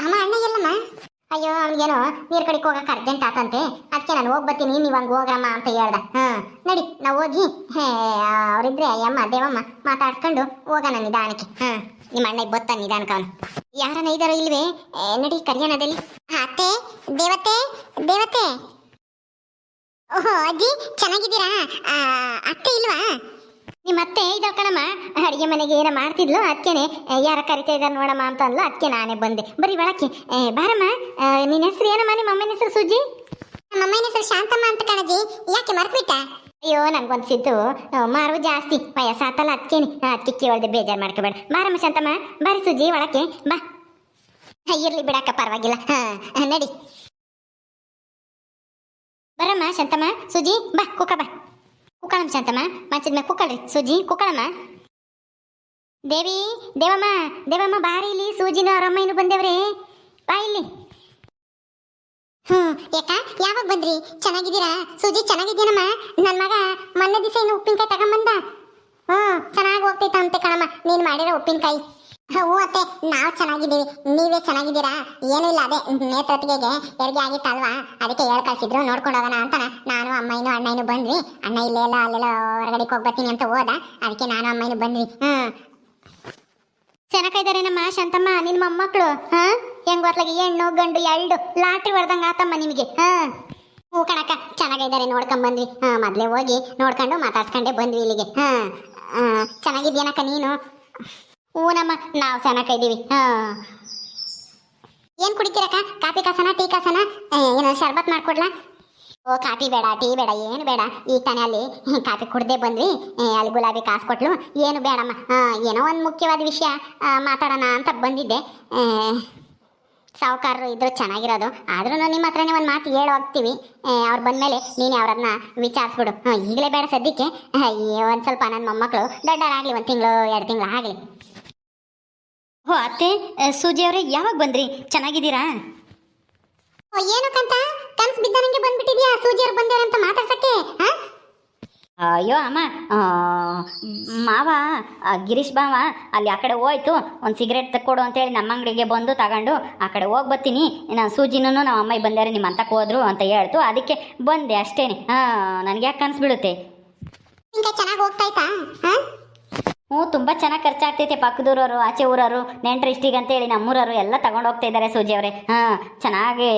ಅಮ್ಮ ಅಣ್ಣ ಎಲ್ಲಮ್ಮ? ಅಯ್ಯೋ ಅವ್ನಿಗೇನೋ ನೀರ್ ಕಡೆಗೆ ಹೋಗಕ್ಕೆ ಅರ್ಜೆಂಟ್ ಆತಂತೆ. ಅದಕ್ಕೆ ನಾನು ಹೋಗಿ ಬರ್ತೀನಿ ನೀವು ಹಂಗೆ ಹೋಗಮ್ಮ ಅಂತ ಹೇಳ್ದ. ಹಾ ನಡಿ ನಾವು ಹೋಗಿ. ಹೇ ಅವರಿದ್ರೆ ಅಯ್ಯಮ್ಮ ದೇವಮ್ಮ ಮಾತಾಡ್ಕೊಂಡು ಹೋಗೋಣ ನಿಧಾನಕ್ಕೆ. ಹಾ ನಿಮ್ಮ ಅಣ್ಣ ಬತ್ತ ನಿಧಾನಕ್ಕೆ ಅವನು. ಯಾರನ್ನ ಇದಾರೋ ಇಲ್ವೇ? ನಡಿ ಕರಿಯಾಣದಲ್ಲಿ ಅತ್ತೆ ದೇವತೆ ದೇವತೆ. ಓಹೋ ಅಜ್ಜಿ ಚೆನ್ನಾಗಿದ್ದೀರಾ? ಆ, ಅತ್ತೆ ಇಲ್ವಾ? ನಿಮ್ಮ ಅತ್ತೆ ಇದ ಕಣಮ್ಮ. ಅಡುಗೆ ಮನೆಗೆ ಏನೋ ಮಾಡ್ತಿದ್ಲು ಅದಕ್ಕೇನೆ ಯಾರ ಕರಿತಾ ಇದ್ದಾರೆ ನೋಡಮ್ಮ ಅಂತ ಅಂದ್ಲು ಅದಕ್ಕೆ ನಾನೇ ಬಂದೆ. ಬರೀ ಒಳಕ್ಕೆ ಬಾರಮ್ಮ ನಿನ್ನ ಹೆಸರು ಏನಮ್ಮ ನಿಮ್ಮ ಅಮ್ಮನ ಹೆಸರು ಸುಜಿ? ನಮ್ಮ ಅಮ್ಮನ ಹೆಸರು ಶಾಂತಮ್ಮ ಅಂತ ಕಣಜಿ ಯಾಕೆ ಮರ್ತ್ಬಿಟ್ಟ? ಅಯ್ಯೋ ನನ್ಗೊಂದ್ಸಿದ್ದು ಮಾರು ಜಾಸ್ತಿ ವಯಸ್ಸಾತಲ್ಲ ಅದಕ್ಕೇನೆ ಅದಕ್ಕೆ ಕೇಳಿದೆ ಬೇಜಾರು ಮಾಡ್ಕೋಬೇಡ. ಬಾರಮ್ಮ ಶಾಂತಮ್ಮ ಬಾರಿ ಸುಜಿ ಒಳಕ್ಕೆ ಬಾ. ಇರಲಿ ಬಿಡಕ್ಕ ಪರವಾಗಿಲ್ಲ. ಹಾ ಹ, ನಡಿ. ಬರಮ್ಮ ಶಾಂತಮ್ಮ ಸುಜಿ ಬಾ ಕುಕ್ಕ ಬಾ. ಕುಕ್ಕಳಮ್ಮ ಶಾಂತಮ್ಮ ಮಂಚದ ಮೇಲೆ ಕುಕ್ಕಳ್ರಿ ಸೂಜಿ ಕುಕ್ಕಳಮ್ಮ ದೇವಿ, ದೇವಮ್ಮ ದೇವಮ್ಮ, ಬಾರಿ ಇಲ್ಲಿ, ಸೂಜಿನ ಅವರಮ್ಮಯ್ಯನು ಬಂದೇವ್ರಿ. ಬಾ ಇಲ್ಲಿ. ಹ್ಮ್ ಯಾಕ ಯಾವಾಗ ಬಂದ್ರಿ? ಚೆನ್ನಾಗಿದ್ದೀರಾ? ಸೂಜಿ ಚೆನ್ನಾಗಿದ್ದೀನಮ್ಮ ನನ್ನ ಮಗ ಮೊನ್ನೆ ದಿವಸ ಇನ್ನು ಉಪ್ಪಿನಕಾಯಿ ತಗೊಂಬಂದ. ಹ್ಮ್, ಚೆನ್ನಾಗಿ ಹೋಗ್ತೈತ ಅಂತೆ ಕಣಮ್ಮ. ನೀನು ಮಾಡಿರೋ ಉಪ್ಪಿನಕಾಯಿ. ಹ್ಞೂ ಅತ್ತೆ, ನಾವು ಚೆನ್ನಾಗಿದ್ದೀವಿ. ನೀವೇ ಚೆನ್ನಾಗಿದ್ದೀರಾ? ಏನೂ ಇಲ್ಲ ಅದೇ, ನೇತ್ರತಿಗೆಗೆ ಹೆರಿಗೆ ಆಗಿತ್ತಲ್ವಾ? ಅದಕ್ಕೆ ಹೇಳ್ ಕಳ್ಸಿದ್ರು, ನೋಡ್ಕೊಂಡು ಹೋಗೋಣ ನಾನು ಅಮ್ಮಯ್ಯನು ಅಣ್ಣಯ್ಯನು ಬಂದ್ವಿ. ಅಣ್ಣ ಇಲ್ಲೆಲ್ಲ ಅಲ್ಲೆಲ್ಲ ಹೊರಗಡೆ ಹೋಗ್ಬರ್ತೀನಿ ಅಂತ ಹೋದ. ಅದಕ್ಕೆ ನಾನು ಅಮ್ಮಯ್ಯನು ಬಂದ್ವಿ. ಹ್ಞೂ. ಚೆನ್ನಾಗಿದ್ದಾರೆ ನಮ್ಮ ಶಾಂತಮ್ಮ ನಿನ್ನ ಮೊಮ್ಮಕ್ಕಳು ಹಾ? ಹೆಂಗ್ ಹೊತ್ಲಾಗಿ? ಹೆಣ್ಣು, ಗಂಡು ಎರಡು ಲಾಟ್ರಿ ಹೊಡೆದಂಗ ಆತಮ್ಮ ನಿಮಗೆ, ಹಾ? ಹ್ಞೂ ಕಣಕ್ಕ ಚೆನ್ನಾಗಿದ್ದಾರೆ ನೋಡ್ಕೊಂಡು ಬಂದ್ವಿ. ಹಾ ಮೊದಲೇ ಹೋಗಿ ನೋಡ್ಕೊಂಡು ಮಾತಾಡ್ಸ್ಕೊಂಡೆ ಬಂದ್ವಿ ಇಲ್ಲಿಗೆ. ಹಾ ಚೆನ್ನಾಗಿದ್ಯೇನಕ್ಕ ನೀನು? ಹ್ಞೂ ನಮ್ಮ, ನಾವು ಚೆನ್ನಾಗಿದ್ದೀವಿ ಹಾ. ಏನ್ ಕುಡಿತೀರಕ್ಕ? ಕಾಫಿ ಕಾಸನ, ಟೀ ಕಾಸನ? ಏನ ಶರ್ಬತ್ ಮಾಡ್ಕೊಡ್ಲಾ? ಓ, ಕಾಫಿ ಬೇಡ, ಟೀ ಬೇಡ, ಏನು ಬೇಡ. ಈಗ ತಾನೇ ಅಲ್ಲಿ ಕಾಫಿ ಕುಡ್ದೇ ಬಂದ್ವಿ. ಅಲ್ಲಿ ಗುಲಾಬಿ ಕಾಸು ಕೊಟ್ಲು. ಏನು ಬೇಡಮ್ಮ. ಏನೋ ಒಂದು ಮುಖ್ಯವಾದ ವಿಷಯ ಮಾತಾಡೋಣ ಅಂತ ಬಂದಿದ್ದೆ. ಸಾಹುಕಾರರು ಇದ್ರು, ಚೆನ್ನಾಗಿರೋದು. ಆದ್ರೂ ನಿಮ್ಮ ಹತ್ರನೇ ಒಂದು ಮಾತು ಹೇಳಿ ಹೋಗ್ತೀವಿ ಅವ್ರು ಬಂದ್ಮೇಲೆ ನೀನೇ ಅವ್ರನ್ನ ವಿಚಾರಿಸ್ಬಿಡು. ಈಗಲೇ ಬೇಡ ಸದ್ಯಕ್ಕೆ. ಒಂದು ಸ್ವಲ್ಪ ನನ್ನ ಮೊಮ್ಮಕ್ಕಳು ದೊಡ್ಡವರಾಗಲಿ, ಒಂದು ತಿಂಗಳು, ಎರಡು ತಿಂಗಳು ಆಗಲಿ. ಓ ಅತ್ತೆ ಸೂಜಿ ಅವರೇ ಯಾವಾಗ ಬಂದ್ರಿ? ಚೆನ್ನಾಗಿದ್ದೀರಾ? ಓ ಏನಕ್ಕಂತ ಕನ್ಸ್ ಬಿದ್ದನಂಗೆ ಬಂದ್ಬಿಟ್ಟಿದ್ಯಾ ಸೂಜಿಯವ್ರು ಬಂದ್ಯಾರ ಅಂತ ಮಾತಾಡ್ಸಕ್ಕೆ ಹಾ? ಅಯ್ಯೋ ಅಮ್ಮ ಮಾವ ಗಿರೀಶ್ ಬಾವ ಅಲ್ಲಿ ಆ ಕಡೆ ಹೋಯ್ತು ಒಂದು ಸಿಗರೇಟ್ ತಕ್ಕೊಡು ಅಂತೇಳಿ ನಮ್ಮ ಅಂಗಡಿಗೆ ಬಂದು ತಗೊಂಡು ಆ ಕಡೆ ಹೋಗಿ ಬರ್ತೀನಿ. ನಾನು ಸೂಜಿನೂ ನಮ್ಮ ಅಮ್ಮಾಯಿ ಬಂದಾರೆ ನಿಮ್ಮ ಅಂತಕ್ಕೆ ಹೋದ್ರು ಅಂತ ಹೇಳ್ತು ಅದಕ್ಕೆ ಬಂದೆ ಅಷ್ಟೇನೆ. ಹಾಂ ನನಗೆ ಯಾಕೆ ಕನ್ಸ್ಬಿಡುತ್ತೆ ಹಿಂಗೆ ಚೆನ್ನಾಗಿ ಹೋಗ್ತಾ ಇತ್ತಾ ಹಾ? ಹ್ಞೂ, ತುಂಬ ಚೆನ್ನಾಗಿ ಖರ್ಚಾಗ್ತೈತೆ ಪಕ್ಕದೂರವರು, ಆಚೆ ಊರವರು, ನೆಂಟ್ರು ಇಷ್ಟಿಗೆ ಅಂತೇಳಿ ನಮ್ಮೂರವರು ಎಲ್ಲ ತಗೊಂಡು ಹೋಗ್ತಾ ಇದ್ದಾರೆ ಸೂಜಿ ಅವರೇ. ಹಾಂ, ಚೆನ್ನಾಗಿ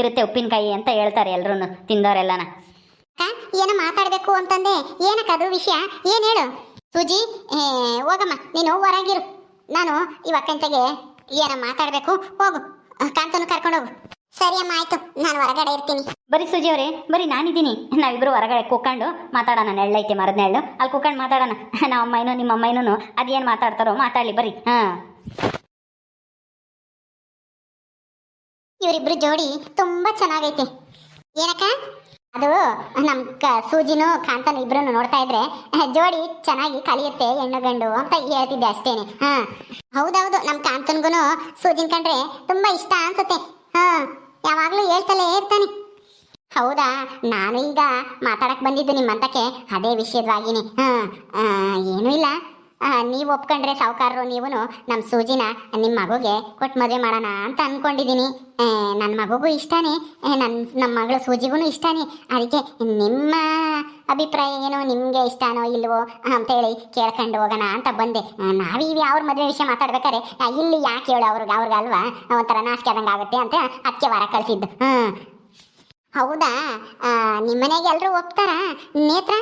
ಇರುತ್ತೆ ಉಪ್ಪಿನಕಾಯಿ ಅಂತ ಹೇಳ್ತಾರೆ ಎಲ್ಲರೂ ತಿಂದವರೆಲ್ಲನ ಏನೋ ಮಾತಾಡಬೇಕು ಅಂತಂದೆ. ಏನಕ್ಕದು ವಿಷಯ? ಏನು ಹೇಳು? ಸೂಜಿ ಹೋಗಮ್ಮ, ನೀನು ಹೊರಗಿರು. ನಾನು ಇವ ಅಕ್ಕಂತೆಗೆ ಏನೋ ಮಾತಾಡಬೇಕು. ಹೋಗು. ಕಾಂತನು ಕರ್ಕೊಂಡು ಹೋಗು ಸರಿ ಅಮ್ಮ ಆಯ್ತು. ನಾನು ಹೊರಗಡೆ ಇರ್ತೀನಿ. ಬರೀ ಸುಜಿ ಅವರೇ ಬರೀ ನಾನಿದ್ದೀನಿ. ನಾವಿಬ್ರು ಹೊರಗಡೆ ಕೂಕೊಂಡು ಮಾತಾಡೋಣ ನೆಳ್ಳೈತೆ ಮರದ ನೆಳ್ಳು ಅಲ್ಲಿ ಕೂಕೊಂಡು ಮಾತಾಡೋಣ. ನಮ್ಮ ಅಮ್ಮಯ್ಯನು ನಿಮ್ಮ ಅಮ್ಮನೂ ಅದೇನು ಮಾತಾಡ್ತಾರೋ ಮಾತಾಡಲಿ ಬರೀ. ಹಾಂ. ಇವರಿಬ್ರು ಜೋಡಿ ತುಂಬಾ ಚೆನ್ನಾಗೈತೆ. ಏನಕ್ಕ? ಅದು ನಮ್ ಕ ಸೂಜಿನೂ ಕಾಂತನು ಇಬ್ರು ನೋಡ್ತಾ ಇದ್ರೆ ಜೋಡಿ ಚೆನ್ನಾಗಿ ಕಲಿಯುತ್ತೆ ಹೆಣ್ಣು ಗಂಡು ಅಂತ ಹೇಳ್ತಿದ್ದೆ ಅಷ್ಟೇನೆ. ಹಾ. ಹೌದೌದು ನಮ್ ಕಾಂತನ್ಗುನು ಸೂಜಿನ್ ಕಂಡ್ರೆ ತುಂಬಾ ಇಷ್ಟ ಅನ್ಸುತ್ತೆ. ಹಾ. ಯಾವಾಗ್ಲೂ ಹೇಳ್ತಲೇ ಇರ್ತಾನೆ. ಹೌದಾ? ನಾನು ಈಗ ಮಾತಾಡಕ್ಕೆ ಬಂದಿದ್ದು ನಿಮ್ಮಂತಕ್ಕೆ ಅದೇ ವಿಷಯದವಾಗಿನಿ. ಹಾಂ ಏನೂ ಇಲ್ಲ. ನೀವು ಒಪ್ಕೊಂಡ್ರೆ ಸಾವುಕಾರರು ನೀವು ನಮ್ಮ ಸೂಜಿನ ನಿಮ್ಮ ಮಗುಗೆ ಕೊಟ್ಟು ಮದುವೆ ಮಾಡೋಣ ಅಂತ ಅಂದ್ಕೊಂಡಿದ್ದೀನಿ ನನ್ನ ಮಗುಗೂ ಇಷ್ಟನೇ. ನನ್ನ ನಮ್ಮ ಮಗಳ ಸೂಜಿಗೂ ಇಷ್ಟನೇ. ಅದಕ್ಕೆ ನಿಮ್ಮ ಅಭಿಪ್ರಾಯ ಏನು? ನಿಮಗೆ ಇಷ್ಟನೋ ಇಲ್ವೋ ಅಂತೇಳಿ ಕೇಳ್ಕೊಂಡು ಹೋಗೋಣ ಅಂತ ಬಂದೆ. ನಾವೀವಿ ಅವ್ರ ಮದುವೆ ವಿಷಯ ಮಾತಾಡ್ಬೇಕಾರೆ ಆ, ಇಲ್ಲಿ ಯಾಕೆ ಹೇಳು ಅವ್ರಿಗೆ ಅವ್ರಿಗೆ ಅಲ್ವಾ? ಒಂಥರ ನಾಚಿಕೆ ಆದಂಗೆ ಆಗುತ್ತೆ ಅಂತ ಅದಕ್ಕೆ ವಾರ ಕಳಿಸಿದ್ದು. ಹ್ಞೂ ಹೌದಾ? ನಿಮ್ಮನೆಗೆ ಎಲ್ಲರೂ ಒಪ್ತಾರಾ? ನೇತ್ರ?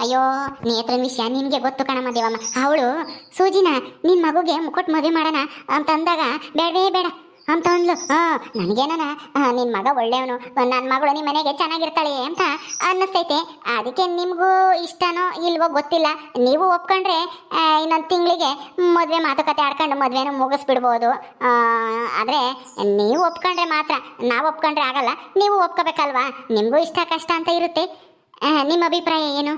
ಅಯ್ಯೋ, ನೇತ್ರ ವಿಷಯ ನಿನಗೆ ಗೊತ್ತು ಕಣಮ್ಮ ದೇವಮ್ಮ. ಅವಳು, ಸೂಜಿನ, ನಿನ್ ಮಗುಗೆ ಮುಕುಟ್ ಮದುವೆ ಮಾಡೋಣ ಅಂತ ಅಂದಾಗ ಬೇಡವೇ ಬೇಡ, ಅಂತ ಅಂದ್ಲು. ಹಾಂ ನನಗೇನನ ನಿನ್ ಮಗ ಒಳ್ಳೆಯವನು ನನ್ನ ಮಗಳು ನಿಮ್ಮ ಮನೆಗೆ ಚೆನ್ನಾಗಿರ್ತಾಳೆ ಅಂತ ಅನ್ನಿಸ್ತೈತೆ. ಅದಕ್ಕೆ ನಿಮಗೂ ಇಷ್ಟನೋ ಇಲ್ವೋ ಗೊತ್ತಿಲ್ಲ. ನೀವು ಒಪ್ಕೊಂಡ್ರೆ ಇನ್ನೊಂದು ತಿಂಗಳಿಗೆ ಮದುವೆ ಮಾತುಕತೆ ಆಡ್ಕೊಂಡು ಮದುವೆನೂ ಮುಗಿಸ್ಬಿಡ್ಬೋದು. ಆದರೆ, ನೀವು ಒಪ್ಕೊಂಡ್ರೆ ಮಾತ್ರ, ನಾವು ಒಪ್ಕೊಂಡ್ರೆ ಆಗಲ್ಲ, ನೀವು ಒಪ್ಕೋಬೇಕಲ್ವಾ? ನಿಮಗೂ ಇಷ್ಟ ಕಷ್ಟ ಅಂತ ಇರುತ್ತೆ. ನಿಮ್ಮ ಅಭಿಪ್ರಾಯ ಏನು?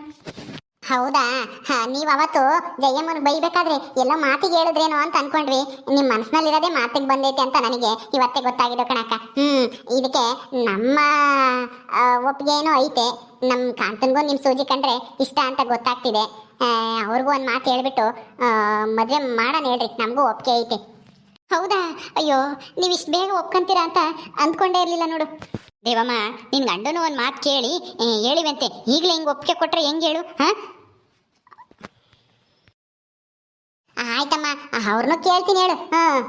ಹೌದಾ? ಹಾ, ನೀವು ಅವತ್ತು ಜಯಮ್ಮನ ಬೈಬೇಕಾದ್ರೆ ಎಲ್ಲ ಮಾತಿಗೆ ಹೇಳಿದ್ರೇನೋ ಅಂತ ಅನ್ಕೊಂಡ್ವಿ. ನಿಮ್ಮ ಮನಸ್ಸಿನಲ್ಲಿರೋದೇ ಮಾತಿಗೆ ಬಂದೈತೆ ಅಂತ ನನಗೆ ಇವತ್ತೇ ಗೊತ್ತಾಗಿದೆ ಕಣಕ್ಕ. ಹ್ಮ್, ಇದಕ್ಕೆ ನಮ್ಮ ಒಪ್ಪಿಗೆ ಏನೋ ಐತೆ. ನಮ್ಮ ಕಾಂತನ್ಗೂ ನಿಮ್ಮ ಸೂಜಿ ಕಂಡ್ರೆ ಇಷ್ಟ ಅಂತ ಗೊತ್ತಾಗ್ತಿದೆ. ಅವ್ರಿಗೂ ಒಂದು ಮಾತು ಹೇಳ್ಬಿಟ್ಟು ಮದುವೆ ಮಾಡೋಣ ಹೇಳ್ರಿ. ನಮಗೂ ಒಪ್ಪಿಗೆ ಐತೆ. ಹೌದಾ? ಅಯ್ಯೋ, ನೀವು ಇಷ್ಟು ಬೇಗ ಒಪ್ಕೊಂತೀರಾ ಅಂತ ಅಂದ್ಕೊಂಡೇ ಇರಲಿಲ್ಲ ನೋಡು. ದೇವಮ್ಮ, ನಿನ್ ಗಂಡನು ಒಂದು ಮಾತು ಕೇಳಿ ಹೇಳಿವಂತೆ. ಈಗಲೇ ಹಿಂಗೆ ಒಪ್ಪಿಗೆ ಕೊಟ್ರೆ ಹೆಂಗೆ ಹೇಳು, ಹಾಂ? ಆಯ್ತಮ್ಮ ಅವ್ರನ್ನೂ ಕೇಳ್ತೀನಿ ಹೇಳು, ಹಾಂ.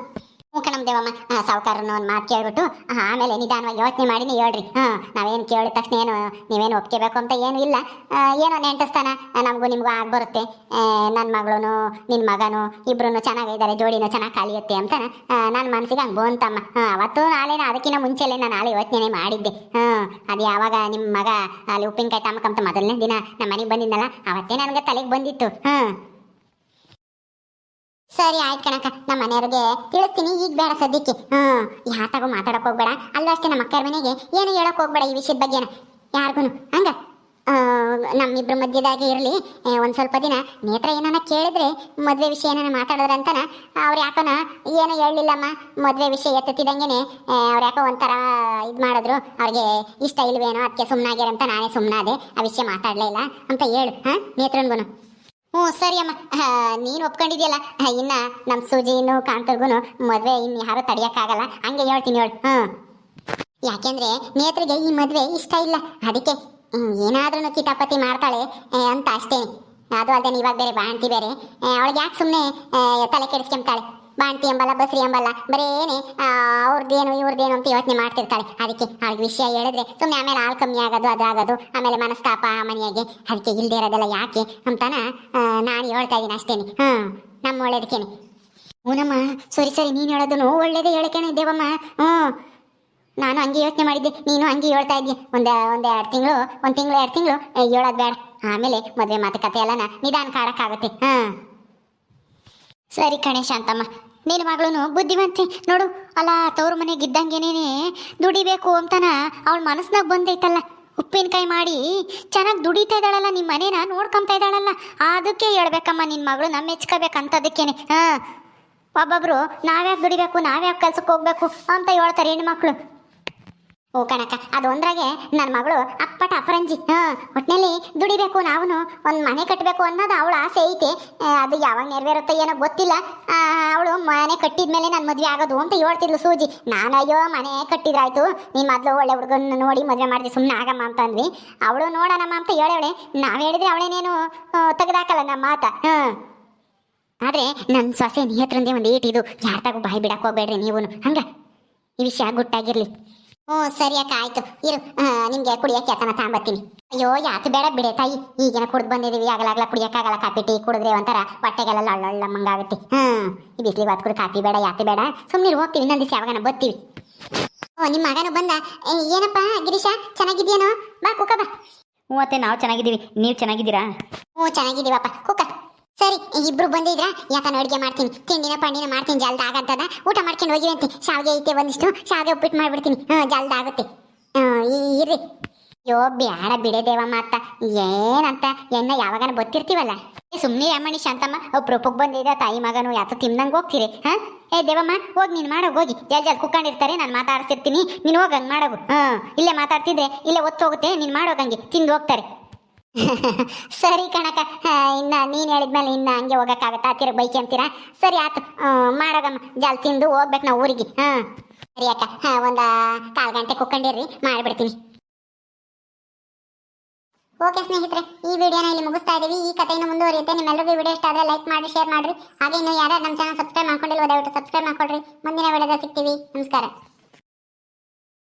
ಹ್ಞೂ ನಮ್ಮ ದೇವಮ್ಮ. ಸಾವುಕಾರನ ಒಂದು ಮಾತು ಕೇಳ್ಬಿಟ್ಟು ಆಮೇಲೆ ನಿಧಾನವಾಗಿ ಯೋಚನೆ ಮಾಡಿನಿ ಹೇಳ್ರಿ. ಹಾಂ, ನಾವೇನು ಕೇಳಿದ ತಕ್ಷಣ ಏನು, ನೀವೇನು ಒಪ್ಕೋಬೇಕು ಅಂತ ಏನು ಇಲ್ಲ. ಏನೋ ನೆಂಟಸ್ತಾನ ನಮಗೂ ನಿಮಗೂ ಆಗ್ಬರುತ್ತೆ. ನನ್ನ ಮಗಳೂ ನಿನ್ನ ಮಗನು ಇಬ್ಬರೂ ಚೆನ್ನಾಗಿದ್ದಾರೆ, ಜೋಡಿನೂ ಚೆನ್ನಾಗಿ ಕಲಿಯುತ್ತೆ ಅಂತ ನನ್ನ ಮನಸ್ಸಿಗೆ ಹಂಗೆ ಬೋಂತಮ್ಮ. ಹಾಂ, ಅವತ್ತು ನಾಳೆನ ಅದಕ್ಕಿಂತ ಮುಂಚೆಲೆ ನಾನು ನಾಳೆ ಯೋಚನೆ ಮಾಡಿದ್ದೆ. ಹಾಂ, ಅದು ಯಾವಾಗ ನಿಮ್ಮ ಮಗ ಅಲ್ಲಿ ಉಪ್ಪಿನಕಾಯಿ ತಮ್ಮಕಂತ ಮೊದಲನೇ ದಿನ ನಮ್ಮ ಮನೆಗೆ ಬಂದಿದ್ದಲ್ಲ ಅವತ್ತೇ ನನಗೆ ತಲೆಗೆ ಬಂದಿತ್ತು. ಹಾಂ. ಸರಿ ಆಯ್ತು ಕಣಕ್ಕ ನಮ್ಮ ಮನೆಯವ್ರಿಗೆ ತಿಳಿಸ್ತೀನಿ, ಈಗ ಬೇಡ ಸದ್ಯಕ್ಕೆ. ಹ್ಮ್ ಯಾತಾಗೂ ಮಾತಾಡಕ್ ಹೋಗ್ಬೇಡ. ಅಲ್ಲೂ ಅಷ್ಟೇ ನಮ್ಮ ಅಕ್ಕರ ಮನೆಗೆ ಏನು ಹೇಳಕ್ ಹೋಗ್ಬೇಡ ಈ ವಿಷಯದ ಬಗ್ಗೆನ. ಯಾರಿಗೂ ಹಂಗ? ನಮ್ಮಿಬ್ಬರ ಮಧ್ಯದಾಗೆ ಇರಲಿ. ಒಂದು ಸ್ವಲ್ಪ ದಿನ ನೇತ್ರ ಏನನ ಕೇಳಿದ್ರೆ ಮದುವೆ ವಿಷಯ ಏನಾನ ಮಾತಾಡಿದ್ರೆ ಅಂತನ, ಅವ್ರು ಯಾಕನ, ಏನೋ ಹೇಳಲಿಲ್ಲಮ್ಮ, ಮದುವೆ ವಿಷಯ ಎತ್ತಿದಂಗೆ ಅವ್ರು ಯಾಕೋ ಒಂಥರ ಇದು ಮಾಡಿದ್ರು. ಅವ್ರಿಗೆ ಇಷ್ಟ ಇಲ್ವೇನೋ ಅದಕ್ಕೆ ಸುಮ್ಮನಾಗ್ಯಾರ ಅಂತ ನಾನೇ ಸುಮ್ಮನಾದೆ ಆ ವಿಷಯ ಮಾತಾಡಲೇ ಇಲ್ಲ ಅಂತ ಹೇಳು, ಹಾಂ, ನೇತ್ರನ್ಗುನು. ಹ್ಞೂ, ಸರಿ ಅಮ್ಮ. ನೀನ್ ಒಪ್ಕೊಂಡಿದ್ಯಲ್ಲ? ಇನ್ನ ನಮ್ಮ ಸೂಜಿನು ಕಾಂತರ್ಗುನು ಮದುವೆ ಇನ್ನು ಯಾರು ತಡೆಯೋಕ್ಕಾಗಲ್ಲ. ಹಂಗೆ ಹೇಳ್ತೀನಿ ಹೇಳು. ಹ್ಞೂ. ಯಾಕೆಂದ್ರೆ ನೇತ್ರಿಗೆ ಈ ಮದುವೆ ಇಷ್ಟ ಇಲ್ಲ. ಅದಕ್ಕೆ ಏನಾದ್ರೂ ಕಿತಾಪತಿ ಮಾಡ್ತಾಳೆ ಅಂತ ಅಷ್ಟೇ. ಅದು ಅಲ್ಲದೆ ಇವಾಗ ಬೇರೆ ಬಾಣ್ತಿ ಬೇರೆ. ಅವಳಿಗೆ ಯಾಕೆ ಸುಮ್ಮನೆ ತಲೆ ಕೆಡಿಸ್ಕೊಂತಾಳೆ ಬಾಣ್ತಿ ಎಂಬಲ್ಲ ಬಸ್ರಿ ಎಂಬಲ್ಲ ಬರೇನೆ ಅವ್ರದ್ದೇನು ಇವ್ರದ್ದೇನು ಅಂತ ಯೋಚನೆ ಮಾಡ್ತಿರ್ತಾಳೆ. ಅದಕ್ಕೆ ಅವಳಿಗೆ ವಿಷಯ ಹೇಳಿದ್ರೆ ಸುಮ್ಮನೆ ಆಮೇಲೆ ಹಾಲು ಕಮ್ಮಿ ಆಗೋದು, ಅದಾಗೋದು, ಆಮೇಲೆ ಮನಸ್ತಾಪ ಮನೆಯಾಗೆ. ಅದಕ್ಕೆ ಇಲ್ದೇ ಇರೋದೆಲ್ಲ ಯಾಕೆ ಅಂತಾನ ನಾನು ಹೇಳ್ತಾ ಇದ್ದೀನಿ ಅಷ್ಟೇನೆ. ಹ್ಞೂ ನಮ್ಮ ಒಳ್ಳೇದಕ್ಕೇನೆ. ಹ್ಞೂನಮ್ಮ ಸರಿ ಸರಿ, ನೀನು ಹೇಳೋದು ಒಳ್ಳೇದೇ ಹೇಳಕೇನೆ ದೇವಮ್ಮ. ಹ್ಞೂ, ನಾನು ಹಂಗೆ ಯೋಚನೆ ಮಾಡಿದ್ದೆ, ನೀನು ಹಂಗೆ ಹೇಳ್ತಾ ಇದ್ದೆ. ಒಂದು ಒಂದು ಎರಡು ತಿಂಗಳು, ಒಂದು ತಿಂಗಳು, ಎರಡು ತಿಂಗಳು ಹೇಳೋದು ಬೇಡ. ಆಮೇಲೆ ಮದುವೆ ಮಾತುಕತೆ ಎಲ್ಲನ ನಿಧಾನ ಕಾಡೋಕ್ಕಾಗುತ್ತೆ. ಹಾಂ ಸರಿ ಕಣೆ ಶಾಂತಮ್ಮ ನಿನ್ನ ಮಗಳು ಬುದ್ಧಿವಂತೆ. ನೋಡು, ಅಲ್ಲ, ತವ್ರ ಮನೆಗೆ ಇದ್ದಂಗೆನೇ ದುಡಿಬೇಕು ಅಂತನ ಅವಳ ಮನಸ್ನಾಗ ಬಂದೈತಲ್ಲ. ಉಪ್ಪಿನಕಾಯಿ ಮಾಡಿ ಚೆನ್ನಾಗಿ ದುಡಿತಾ ಇದ್ದಾಳಲ್ಲ ನಿಮ್ಮ ಮನೇನ ನೋಡ್ಕೊಂತ ಇದ್ದಾಳಲ್ಲ. ಅದಕ್ಕೆ ಹೇಳ್ಬೇಕಮ್ಮ ನಿನ್ನ ಮಗಳು ನಮ್ಮ ಮೆಚ್ಕೋಬೇಕಂತದಕ್ಕೇನೆ ಹಾಂ. ಒಬ್ಬೊಬ್ರು ನಾವ್ಯಾಕೆ ದುಡಿಬೇಕು, ನಾವ್ಯಾಕೆ ಕೆಲ್ಸಕ್ಕೆ ಹೋಗ್ಬೇಕು ಅಂತ ಹೇಳ್ತಾರೆ ಹೆಣ್ಮಕ್ಳು. ಓ ಕಣಕ್ಕ ಅದೊಂದ್ರಾಗೆ ನನ್ನ ಮಗಳು ಅಪ್ಪಟ ಅಪರಂಜಿ. ಹಾಂ ಒಟ್ಟಿನಲ್ಲಿ ದುಡಿಬೇಕು ನಾವು ಒಂದು ಮನೆ ಕಟ್ಟಬೇಕು ಅನ್ನೋದು ಅವಳ ಆಸೆ ಐತೆ. ಅದು ಯಾವಾಗ ನೆರವೇರುತ್ತೋ ಏನೋ ಗೊತ್ತಿಲ್ಲ. ಅವಳು ಮನೆ ಕಟ್ಟಿದ್ಮೇಲೆ ನನ್ನ ಮದುವೆ ಆಗೋದು ಅಂತ ಹೇಳ್ತಿದ್ಲು ಸೂಜಿ. ನಾನು ಅಯ್ಯೋ, ಮನೆ ಕಟ್ಟಿದ್ರಾಯ್ತು. ನೀ ಮೊದಲು ಒಳ್ಳೆ ಹುಡುಗನ ನೋಡಿ ಮದುವೆ ಮಾಡಿದ್ವಿ ಸುಮ್ಮನೆ ಆಗಮ್ಮ ಅಂತ ಅಂದ್ವಿ. ಅವಳು ನೋಡೋಣಮ್ಮ ಅಂತ ಹೇಳವಳೆ ನಾವು ಹೇಳಿದ್ರೆ ಅವಳೇನೇನು ತೆಗೆದಾಕಲ್ಲ ನಮ್ಮ ಮಾತ. ಹಾಂ. ಆದರೆ ನನ್ನ ಸೊಸೆ ನಿಯತ್ರಂದೇ ಒಂದು ಏಟಿದು ಯಾರ್ದಾಗೂ ಬಾಯಿ ಬಿಡಕ್ಕೆ ಹೋಗ್ಬೇಡ್ರಿ ನೀವು ಹಂಗ? ಈ ವಿಷಯ ಗುಟ್ಟಾಗಿರ್ಲಿ. ಹ್ಞೂ ಸರಿ ಅಕ್ಕ ಆಯ್ತು. ಇರು ನಿಮ್ಗೆ ಕುಡಿಯಕ್ಕೆ ಯಾಕನ ತಗೊಂಬರ್ತೀನಿ ಅಯ್ಯೋ ಯಾಕೆ ಬೇಡ ಬಿಡೆ ತಾಯಿ. ಈಗಿನ ಕುಡ್ದು ಬಂದಿದೀವಿ ಆಗಲಾಗಲ ಕುಡಿಯೋಕ್ಕಾಗಲ್ಲ ಕಾಪಿ ಟೀ ಕುಡಿದ್ರೆ ಒಂಥರ ಹೊಟ್ಟೆಗೆಲ್ಲ ಲೊಳ್ಳೊಳ್ಳ ಮಂಗಾಗುತ್ತೆ ಹ್ಮ್ ಈ ಬಿಸಿಲಿಗೆ ಬಾತ್ ಕುಡಿ ಕಾಫಿ ಬೇಡ ಯಾಕೆ ಬೇಡ. ಸುಮ್ಮನೆ ಹೋಗ್ತೀವಿ. ಇನ್ನೊಂದು ದಿವಸ ಯಾವಾಗನ ಬರ್ತೀವಿ. ಓ ನಿಮ್ಮ ಮಗನು ಬಂದ? ಏನಪ್ಪ ಗಿರೀಶ ಚೆನ್ನಾಗಿದ್ಯೇನೋ? ಬಾ ಕುಕ ಬಾ. ಮೂವತ್ತೆ ನಾವು ಚೆನ್ನಾಗಿದ್ದೀವಿ. ನೀವು ಚೆನ್ನಾಗಿದ್ದೀರಾ? ಹ್ಞೂ ಚೆನ್ನಾಗಿದ್ದೀವಪ್ಪ. ಕುಕ್ಕ ಸರಿ ಇಬ್ರು ಬಂದಿದ್ರ, ಯಾಕನ ಅಡುಗೆ ಮಾಡ್ತೀನಿ? ತಿಂಡಿನ ಪಂಡಿನ ಮಾಡ್ತೀನಿ, ಜಲ್ದ ಆಗಂತದ. ಊಟ ಮಾಡ್ಕೊಂಡು ಹೋಗಿ ಅಂತ. ಶಾವಿಗೆ ಐತೆ ಒಂದಿಷ್ಟು. ಶಾವಿಗೆ ಉಪ್ಪಿಟ್ಟು ಮಾಡ್ಬಿಡ್ತೀನಿ. ಹಾಂ, ಜಲ್ದ ಆಗುತ್ತೆ. ಇರ್ರಿ. ಅಯ್ಯೋ, ಬ್ಯಾಡ ಬಿಡೆ ದೇವಮ್ಮ ಅತ್ತ. ಏನಂತ? ಎನ್ನ ಯಾವಾಗನ ಗೊತ್ತಿರ್ತೀವಲ್ಲ ಸುಮ್ಮನೆ ಯಮ್ಮಣಿ ಶಾಂತಮ್ಮ ಒಬ್ರೊಬ್ಬಗೆ ಬಂದಿದ್ದ ತಾಯಿ ಮಗನು ಯಾತ ತಿನ್ನಂಗೆ ಹೋಗ್ತೀರಿ, ಹಾಂ? ಏ, ದೇವಮ್ಮ, ಹೋಗಿ ನೀನು ಮಾಡೋಗಿ ಹೋಗಿ. ಜಲ್ ಜಲ್ ಕುತ್ಕೊಂಡಿರ್ತಾರೆ ನಾನು ಮಾತಾಡ್ತಿರ್ತೀನಿ ನೀನು ಹೋಗಂಗೆ ಮಾಡೋಗು. ಹಾಂ, ಇಲ್ಲೇ ಮಾತಾಡ್ತಿದ್ರೆ, ಇಲ್ಲೇ ಒತ್ತು ಹೋಗುತ್ತೆ, ನೀನು ಮಾಡೋಗಂಗೆ ತಿಂದು ಹೋಗ್ತಾರೆ. ಸರಿ ಕಣಕ ಇನ್ನ ನೀನು ಹೇಳಿದ್ಮೇಲೆ ಇನ್ನ ಹಂಗೆ ಹೋಗಕ್ಕಾಗತ್ತಾ? ಹತ್ತಿರ ಬೈಕ್ ಅಂತೀರಾ? ಸರಿ ಆಯ್ತು ಮಾಡೋಗಮ್ಮ ಜಲ್ ತಿಂದು ಹೋಗ್ಬೇಕು ನಾವು ಊರಿಗೆ. ಹಾಂ. ಸರಿ ಅಕ್ಕ, ಹಾಂ, ಒಂದು ಕಾಲು ಗಂಟೆ ಕುತ್ಕೊಂಡಿರ್ರಿ ಮಾಡಿಬಿಡ್ತೀನಿ. ಓಕೆ ಸ್ನೇಹಿತರೆ, ಈ ವಿಡಿಯೋನ ಇಲ್ಲಿ ಮುಗಿಸ್ತಾ ಇದೀವಿ. ಈ ಕಥೆಯನ್ನು ಮುಂದುವರಿಯುತ್ತೆ. ನಿಮ್ಮೆಲ್ಲರಿಗೂ ವಿಡಿಯೋ ಇಷ್ಟ ಆದರೆ ಲೈಕ್ ಮಾಡಿ, ಶೇರ್ ಮಾಡಿರಿ. ಹಾಗೆ ಇನ್ನು ಯಾರು ನಮ್ಮ ಚಾನಲ್ ಸಬ್ಸ್ಕ್ರೈಬ್ ಮಾಡ್ಕೊಂಡಿಲ್ವ, ದಯವಿಟ್ಟು ಸಬ್ಸ್ಕ್ರೈಬ್ ಮಾಡ್ಕೊಳ್ರಿ. ಮುಂದಿನ ವಿಡಿಯೋದಲ್ಲಿ ಸಿಗ್ತೀವಿ. ನಮಸ್ಕಾರ.